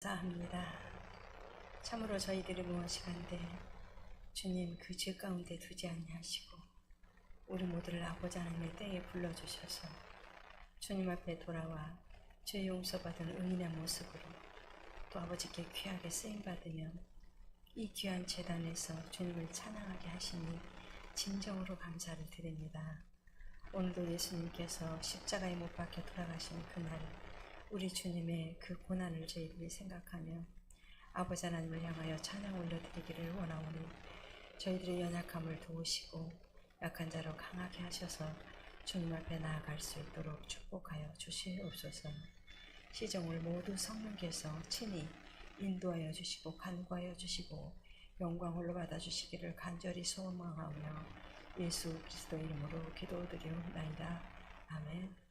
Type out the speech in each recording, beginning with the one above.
감사합니다. 참으로 저희들이 무엇이간데 주님 그 죄 가운데 두지 아니하시고 우리 모두를 아버지 하나님의 때에 불러주셔서 주님 앞에 돌아와 죄 용서받은 의인의 모습으로 또 아버지께 귀하게 쓰임받으며 이 귀한 재단에서 주님을 찬양하게 하시니 진정으로 감사를 드립니다. 오늘도 예수님께서 십자가에 못 박혀 돌아가신 그날 우리 주님의 그 고난을 저희들이 생각하며 아버지 하나님을 향하여 찬양 올려드리기를 원하오니 저희들의 연약함을 도우시고 약한 자로 강하게 하셔서 주님 앞에 나아갈 수 있도록 축복하여 주시옵소서 시정을 모두 성령께서 친히 인도하여 주시고 간구하여 주시고 영광 홀로 받아주시기를 간절히 소망하며 예수 그리스도 이름으로 기도드리옵나이다. 아멘.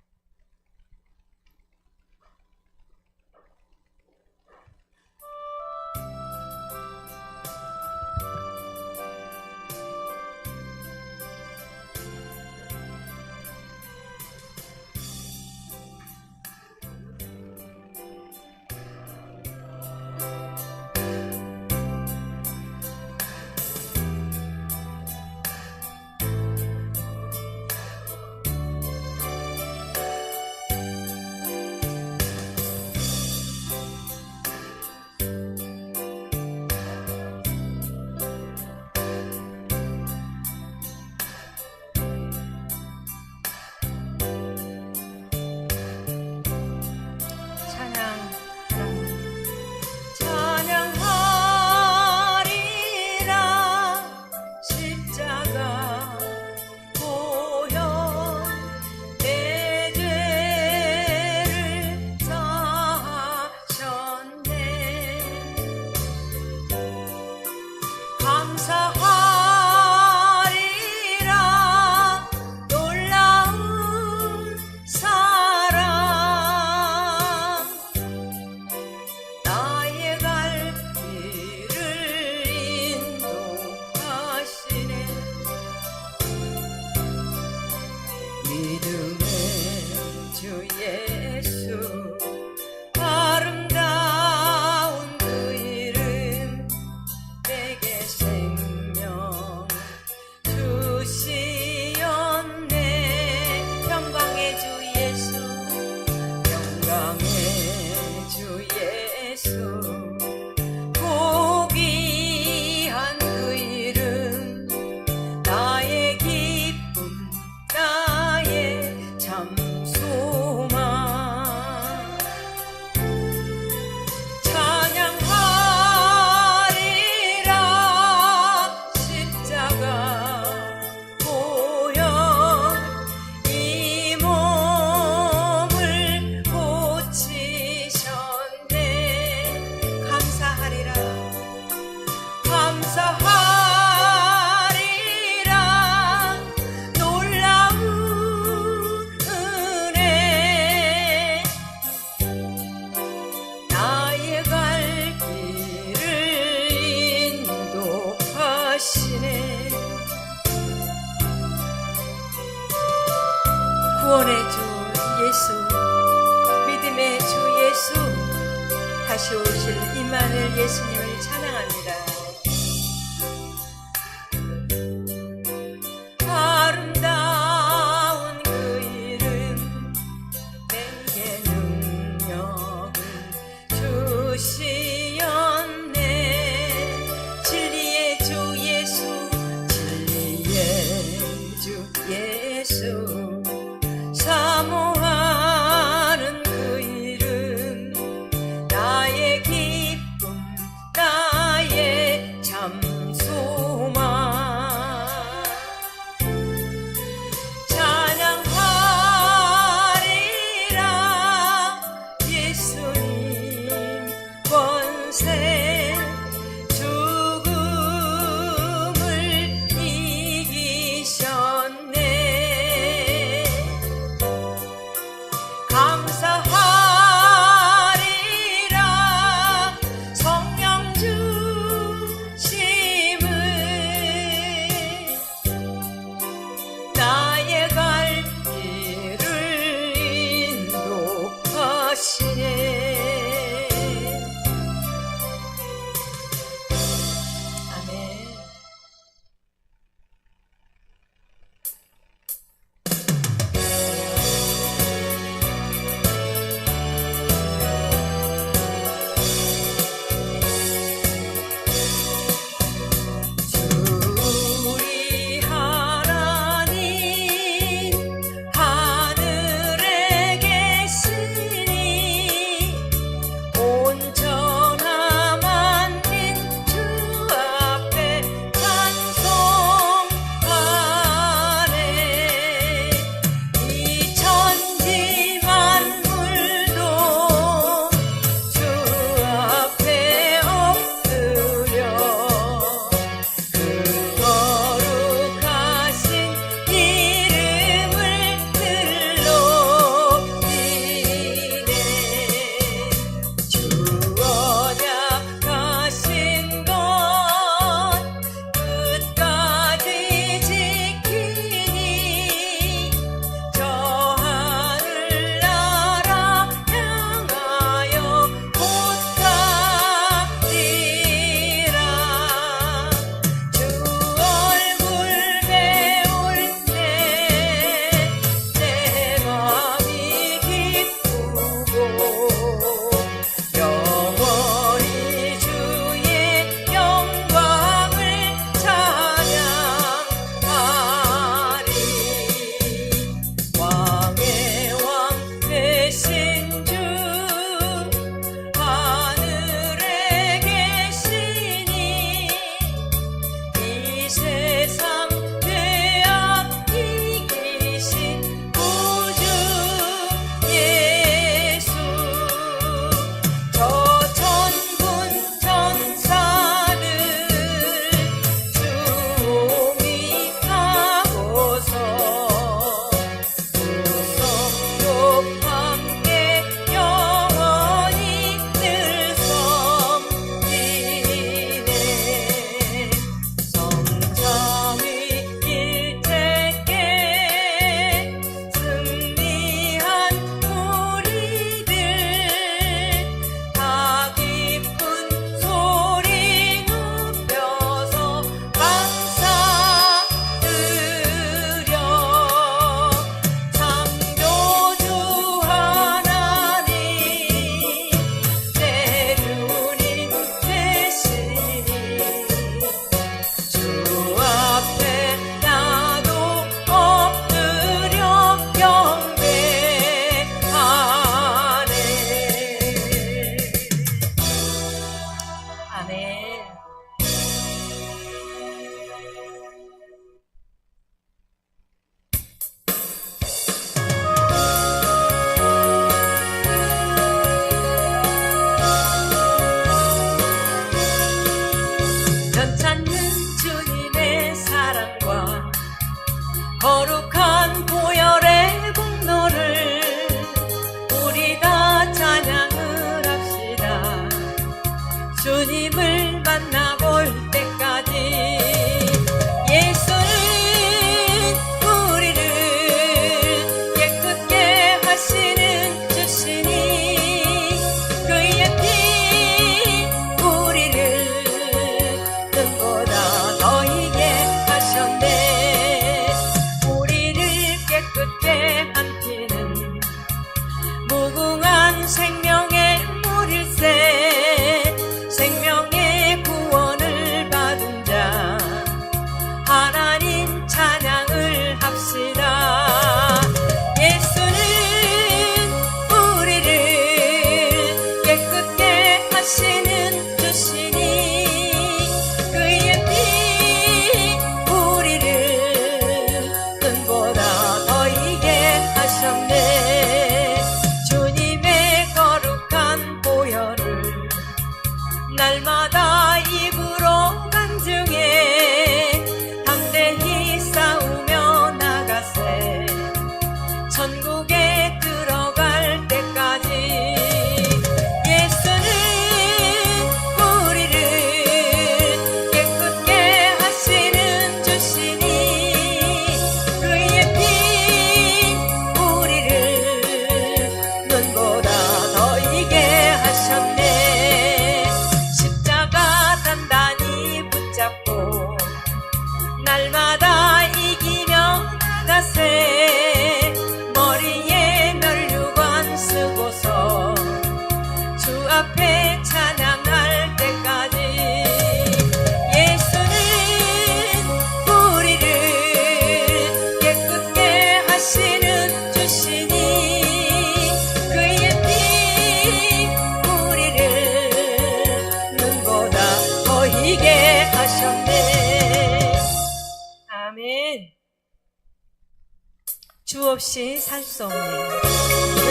주 없이 살 수 없네.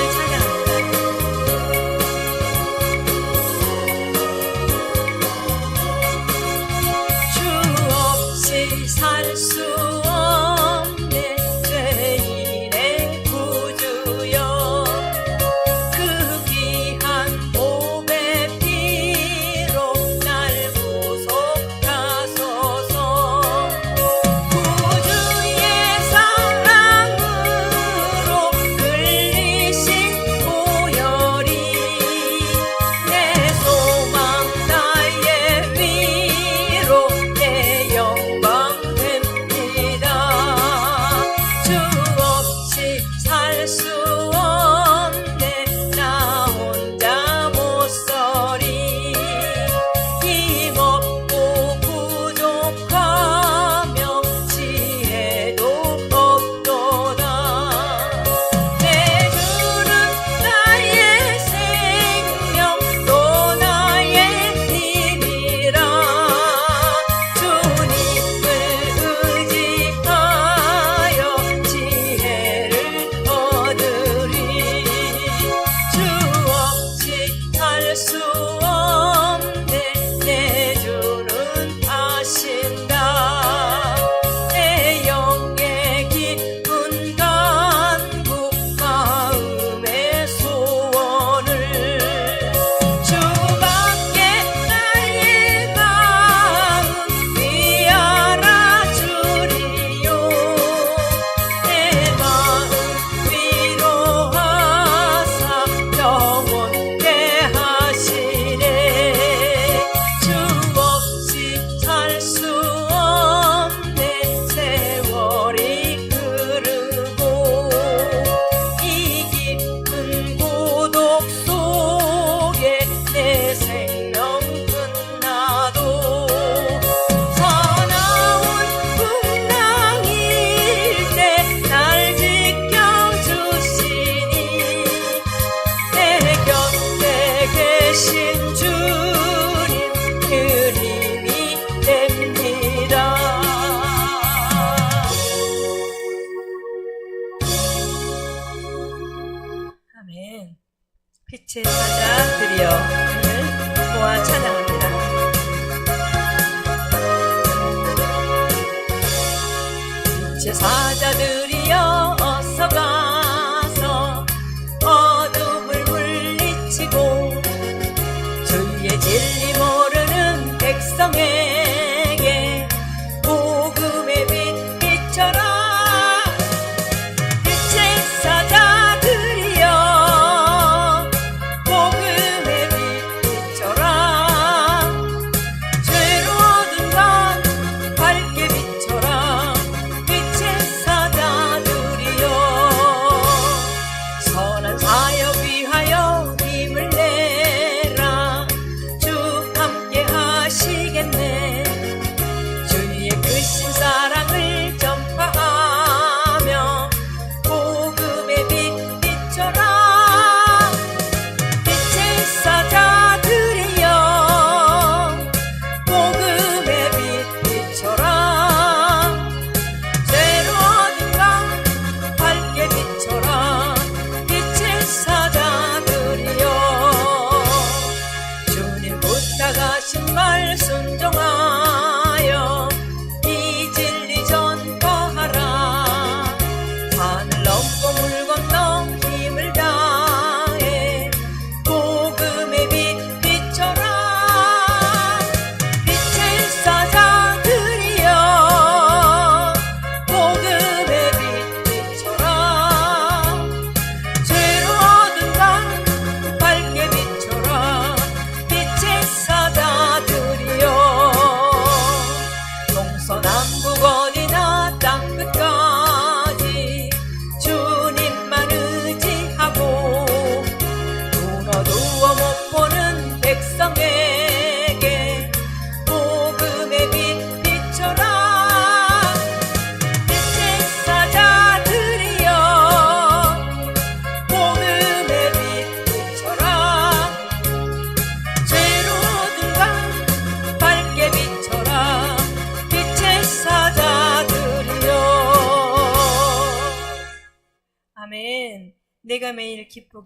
사자들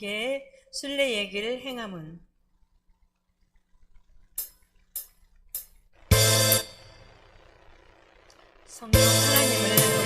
무게의 순례 얘기를 행함은? 성령 하나님을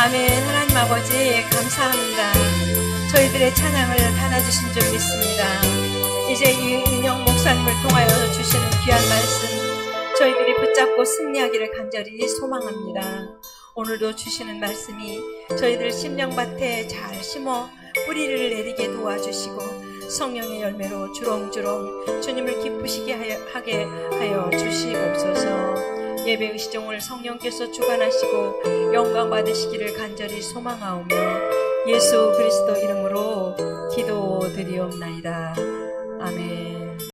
아멘 하나님 아버지 감사합니다. 저희들의 찬양을 받아주신 줄 믿습니다. 이제 이은영 목사님을 통하여 주시는 귀한 말씀 저희들이 붙잡고 승리하기를 간절히 소망합니다. 오늘도 주시는 말씀이 저희들 심령밭에 잘 심어 뿌리를 내리게 도와주시고 성령의 열매로 주렁주렁 주님을 기쁘시게 하여, 하게 하여 주시옵소서 예배의 시종을 성령께서 주관하시고 영광 받으시기를 간절히 소망하오며 예수 그리스도 이름으로 기도드리옵나이다.